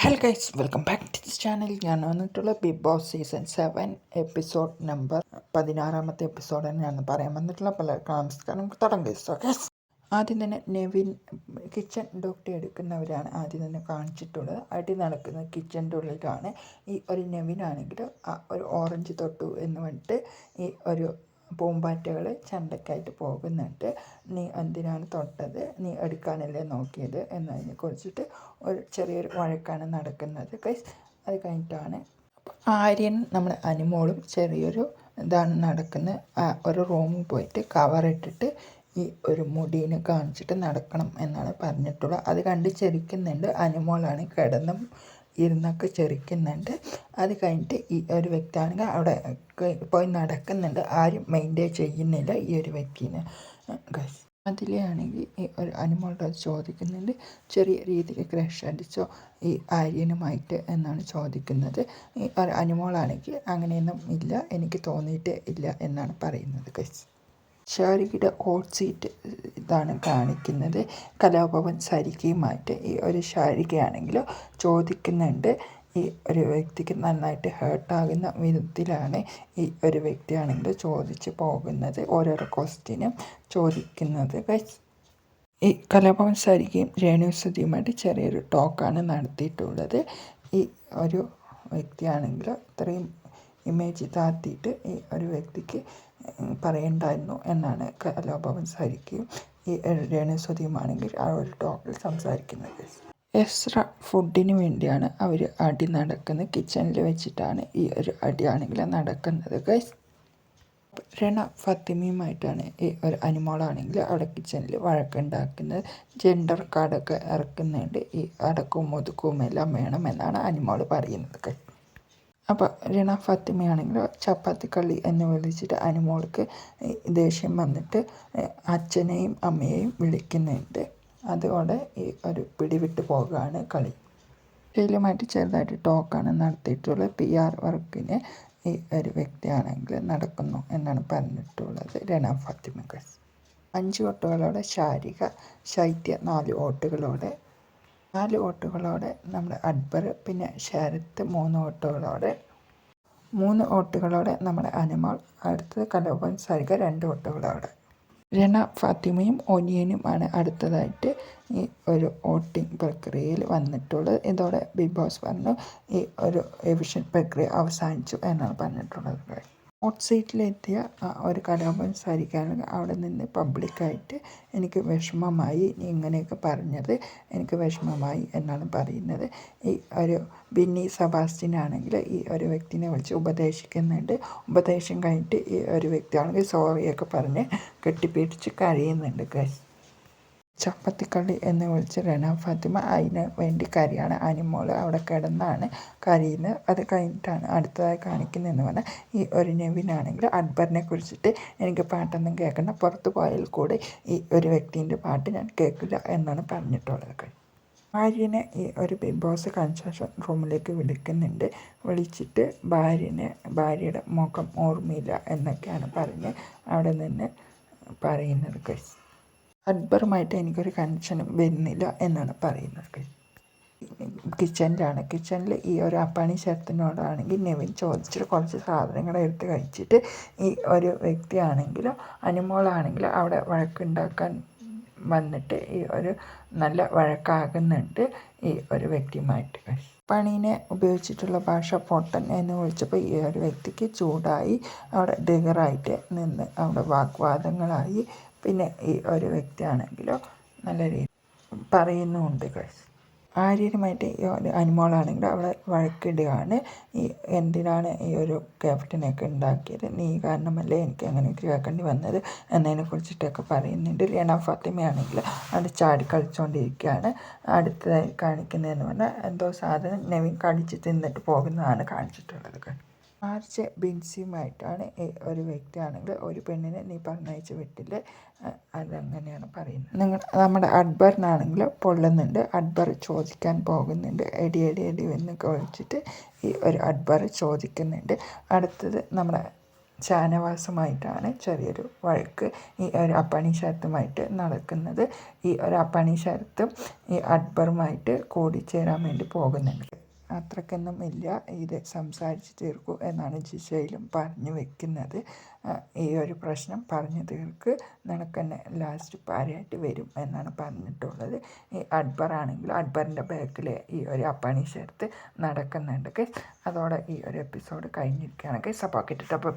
Hello guys welcome back to this channel ഞാൻ വന്നിട്ടുള്ള big boss season seven episode number പതിനാറാമത്തെ എപ്പിസോഡാണ് ഞാൻ പറയാൻ വന്നിട്ടുള്ള പല നമസ്കാരം തുടങ്ങും ഓക്കെ ആദ്യം തന്നെ നെവിൻ കിച്ചൺ ഡോക്ടർ എടുക്കുന്നവരാണ് ആദ്യം തന്നെ കാണിച്ചിട്ടുള്ളത്. അടി നടക്കുന്ന കിച്ചന്റെ ഉള്ളിലാണ് ഈ ഒരു നെവിനാണെങ്കിൽ ഒരു ഓറഞ്ച് തൊട്ടു എന്ന് പറഞ്ഞിട്ട് ഈ ഒരു പൂമ്പാറ്റകൾ ചണ്ടക്കായിട്ട് പോകുന്നുണ്ട്. നീ എന്തിനാണ് തൊട്ടത്? നീ എടുക്കാനല്ലേ നോക്കിയത്? എന്നതിനെ കുറിച്ചിട്ട് ഒരു ചെറിയൊരു വഴക്കാണ് നടക്കുന്നത്. കൈസ് അത് കഴിഞ്ഞിട്ടാണ് ആര്യൻ നമ്മുടെ അനുമോളും ചെറിയൊരു ഇതാണ് നടക്കുന്നത്. ഒരു റൂമിൽ പോയിട്ട് കവറിട്ടിട്ട് ഈ ഒരു മുടീനെ കാണിച്ചിട്ട് നടക്കണം എന്നാണ് പറഞ്ഞിട്ടുള്ളത്. അത് കണ്ട് ചെരിക്കുന്നുണ്ട്. അനുമോളാണ് കിടന്നും ഇരുന്നൊക്കെ ചെറിക്കുന്നുണ്ട്. അത് കഴിഞ്ഞിട്ട് ഈ ഒരു വ്യക്തിയാണെങ്കിൽ അവിടെ പോയി നടക്കുന്നുണ്ട്. ആരും മെയിന്റെയിൻ ചെയ്യുന്നില്ല ഈ ഒരു വ്യക്തിനെ. അതിലാണെങ്കിൽ ഈ ഒരു അനിമോളുടെ ചോദിക്കുന്നുണ്ട്. ചെറിയ രീതിയിൽ ക്രഷ് അടിച്ചോ ഈ ആര്യനുമായിട്ട് എന്നാണ് ചോദിക്കുന്നത്. ഈ ഒരു അനുമോളാണെങ്കിൽ അങ്ങനെയൊന്നും ഇല്ല എനിക്ക് തോന്നിയിട്ട് ഇല്ല എന്നാണ് പറയുന്നത് ഗൈസ് ഷാരികയുടെ ഹോട്ട് സീറ്റ് ഇതാണ് കാണിക്കുന്നത്. കലാഭവൻ സരികയുമായിട്ട് ഈ ഒരു ശാരികയാണെങ്കിലും ചോദിക്കുന്നുണ്ട്. ഈ ഒരു വ്യക്തിക്ക് നന്നായിട്ട് ഹേർട്ടാകുന്ന വിധത്തിലാണ് ഈ ഒരു വ്യക്തിയാണെങ്കിൽ ചോദിച്ച് പോകുന്നത്. ഓരോരോ ക്വസ്റ്റ്യനും ചോദിക്കുന്നത്. ഈ കലാഭവൻ സരികയും രേണുസുതിയുമായിട്ട് ചെറിയൊരു ടോക്കാണ് നടത്തിയിട്ടുള്ളത്. ഈ ഒരു വ്യക്തിയാണെങ്കിൽ ഇത്രയും ഇമേജ് താഴ്ത്തിയിട്ട് ഈ ഒരു വ്യക്തിക്ക് പറയണ്ടായിരുന്നു എന്നാണ് കലാഭവൻ സാരിക്കുകയും ഈ രേണുസ്വതിയുമാണെങ്കിൽ ആ ഒരു ടോക്കിൽ സംസാരിക്കുന്നത്. എക്സ്ട്ര ഫുഡിന് വേണ്ടിയാണ് അവർ അടി നടക്കുന്നത്. കിച്ചണിൽ വെച്ചിട്ടാണ് ഈ ഒരു അടിയാണെങ്കിൽ നടക്കുന്നത്. ഗൈസ് രണ ഫത്തിമയുമായിട്ടാണ് ഈ ഒരു അനിമോളാണെങ്കിൽ അവിടെ കിച്ചണിൽ വഴക്കുണ്ടാക്കുന്നത്. ജെൻഡർ കാർഡൊക്കെ ഇറക്കുന്നുണ്ട്. ഈ അടക്കവും ഒതുക്കവും എല്ലാം വേണമെന്നാണ് അനിമോൾ പറയുന്നത്. അപ്പോൾ ഫാത്തിമയാണെങ്കിൽ ചപ്പാത്തി കള്ളി എന്ന് വിളിച്ചിട്ട് അനുമോൾക്ക് ദേഷ്യം വന്നിട്ട് അച്ഛനെയും അമ്മയെയും വിളിക്കുന്നുണ്ട്. അതോടെ ഈ ഒരു പിടിവിട്ട് പോകുകയാണ് കളി. ഫീലുമായിട്ട് ചെറുതായിട്ട് ടോക്കാണ് നടത്തിയിട്ടുള്ളത് പി ആർ വർക്കിന് ഈ ഒരു വ്യക്തിയാണെങ്കിൽ നടക്കുന്നു എന്നാണ് പറഞ്ഞിട്ടുള്ളത് രണ ഫാത്തിമകൾ അഞ്ച് വോട്ടുകളോടെ ശാരിക ശൈത്യ നാല് വോട്ടുകളോടെ നാല് ഓട്ടുകളോടെ നമ്മുടെ അക്ബർ പിന്നെ ശരത്ത് മൂന്ന് ഓട്ടുകളോടെ മൂന്ന് ഓട്ടുകളോടെ നമ്മുടെ അനുമാൾ അടുത്തത് കലോപൻ സരിക രണ്ട് ഓട്ടുകളോടെ രണ ഫാത്തിമയും ഒനിയനുമാണ് അടുത്തതായിട്ട് ഈ ഒരു വോട്ടിംഗ് പ്രക്രിയയിൽ വന്നിട്ടുള്ളത്. ഇതോടെ ബിഗ് ബോസ് പറഞ്ഞു ഈ ഒരു എവിഷൻ പ്രക്രിയ അവസാനിച്ചു എന്നാണ് പറഞ്ഞിട്ടുള്ളത്. ആ ഒരു കലാപം സാരിക്കാണെങ്കിൽ അവിടെ നിന്ന് പബ്ലിക്കായിട്ട് എനിക്ക് വിഷമമായി നീ ഇങ്ങനെയൊക്കെ പറഞ്ഞത് എനിക്ക് വിഷമമായി എന്നാണ് പറയുന്നത്. ഈ ഒരു ബിന്നി സെബാസ്റ്റ്യനാണെങ്കിൽ ഈ ഒരു വ്യക്തിനെ വിളിച്ച് ഉപദേശിക്കുന്നുണ്ട്. ഉപദേശം കഴിഞ്ഞിട്ട് ഈ ഒരു വ്യക്തിയാണെങ്കിൽ സോറിയൊക്കെ പറഞ്ഞ് കെട്ടിപ്പിടിച്ച് കഴിയുന്നുണ്ട് ഗസ് ചപ്പത്തിക്കള്ളി എന്ന് വിളിച്ച് റെന ഫാത്തിമ അതിന് വേണ്ടി കരയാണ്. അനിമോൾ അവിടെ കിടന്നാണ് കരയുന്നത്. അത് കഴിഞ്ഞിട്ടാണ് അടുത്തതായി കാണിക്കുന്നതെന്ന് പറഞ്ഞാൽ ഈ ഒരു നെവിനാണെങ്കിൽ അക്ബറിനെ കുറിച്ചിട്ട് എനിക്ക് പാട്ടൊന്നും കേൾക്കണ്ട. പുറത്ത് പോയാൽ കൂടെ ഈ ഒരു വ്യക്തിന്റെ പാട്ട് ഞാൻ കേൾക്കില്ല എന്നാണ് പറഞ്ഞിട്ടുള്ളത് ഭാര്യനെ ഈ ഒരു ബിഗ് ബോസ് കൺസ്ട്രക്ഷൻ റൂമിലേക്ക് വിളിക്കുന്നുണ്ട്. വിളിച്ചിട്ട് ഭാര്യനെ ഭാര്യയുടെ മുഖം ഓർമ്മയില്ല എന്നൊക്കെയാണ് പറഞ്ഞ് അവിടെ നിന്ന് പറയുന്നത് കഴിച്ച് അക്ബറുമായിട്ട് എനിക്കൊരു കണക്ഷനും വരുന്നില്ല എന്നാണ് പറയുന്നത്. കിച്ചണിലാണ് കിച്ചണിൽ ഈ ഒരു അപ്പാണി ശരത്തിനോടാണെങ്കിൽ നെവിൻ ചോദിച്ചിട്ട് കുറച്ച് സാധനങ്ങൾ എടുത്ത് കഴിച്ചിട്ട് ഈ ഒരു വ്യക്തിയാണെങ്കിലും അനുമോളാണെങ്കിലോ അവിടെ വഴക്കുണ്ടാക്കാൻ വന്നിട്ട് ഈ ഒരു നല്ല വഴക്കാകുന്നുണ്ട് ഈ ഒരു വ്യക്തിയുമായിട്ട്. പണീനെ ഉപയോഗിച്ചിട്ടുള്ള ഭാഷ പൊട്ടൻ എന്ന് വിളിച്ചപ്പോൾ ഈ ഒരു വ്യക്തിക്ക് ചൂടായി അവിടെ ഡിഗറായിട്ട് നിന്ന് അവിടെ വാഗ്വാദങ്ങളായി പിന്നെ ഈ ഒരു വ്യക്തിയാണെങ്കിലോ നല്ല രീതി പറയുന്നുമുണ്ട് ഗൈസ് ആര്യനുമായിട്ട് ഈ ഒരു അനുമോളാണെങ്കിൽ അവളെ വഴക്കിടുകയാണ്. ഈ എന്തിനാണ് ഈ ഒരു ക്യാപ്റ്റനെയൊക്കെ ഉണ്ടാക്കിയത്? നീ കാരണമല്ലേ എനിക്ക് അങ്ങനെ കേൾക്കേണ്ടി വന്നത്? എന്നതിനെ കുറിച്ചിട്ടൊക്കെ പറയുന്നുണ്ട്. ലീണ ഫാത്തിമയാണെങ്കിൽ അവിടെ ചാടി കളിച്ചുകൊണ്ടിരിക്കുകയാണ് അടുത്തതായി കാണിക്കുന്നതെന്ന് പറഞ്ഞാൽ എന്തോ സാധനം നെവിൻ കടിച്ച് തിന്നിട്ട് പോകുന്നതാണ് കാണിച്ചിട്ടുള്ളത് മാർച്ച് ബിൻസിയുമായിട്ടാണ് ഒരു വ്യക്തിയാണെങ്കിൽ ഒരു പെണ്ണിനെ നീ പറഞ്ഞയച്ച് വിട്ടില്ല? അതങ്ങനെയാണ് പറയുന്നത്. നിങ്ങൾ നമ്മുടെ അക്ബറിനാണെങ്കിൽ പൊള്ളുന്നുണ്ട്. അക്ബർ ചോദിക്കാൻ പോകുന്നുണ്ട്. എടി എടി എടി എന്ന് കഴിച്ചിട്ട് ഈ ഒരു അക്ബർ ചോദിക്കുന്നുണ്ട്. അടുത്തത് നമ്മുടെ ചാനവാസമായിട്ടാണ് ചെറിയൊരു വഴക്ക് ഈ ഒരു അപ്പാണി ശരത്തുമായിട്ട് നടക്കുന്നത്. ഈ ഒരു അപ്പാണി ശരത്തും ഈ അക്ബറുമായിട്ട് കൂടിച്ചേരാൻ വേണ്ടി പോകുന്നുണ്ട്. അത്രയ്ക്കൊന്നും ഇല്ല. ഇത് സംസാരിച്ച് തീർക്കൂ എന്നാണ് ജിഷയിലും പറഞ്ഞു വെക്കുന്നത്. ഈ ഒരു പ്രശ്നം പറഞ്ഞു തീർക്ക്. നിനക്ക് തന്നെ ലാസ്റ്റ് പാരയായിട്ട് വരും എന്നാണ് പറഞ്ഞിട്ടുള്ളത്. ഈ അക്ബർ ആണെങ്കിൽ അക്ബറിന്റെ ബാക്കിൽ ഈ ഒരു അപ്പാണി ചേർത്ത് നടക്കുന്നുണ്ട് അതോടെ ഈ ഒരു എപ്പിസോഡ് കഴിഞ്ഞിരിക്കുകയാണ് ഗൈസ് അപ്പോൾ കിട്ടിട്ടപ്പോൾ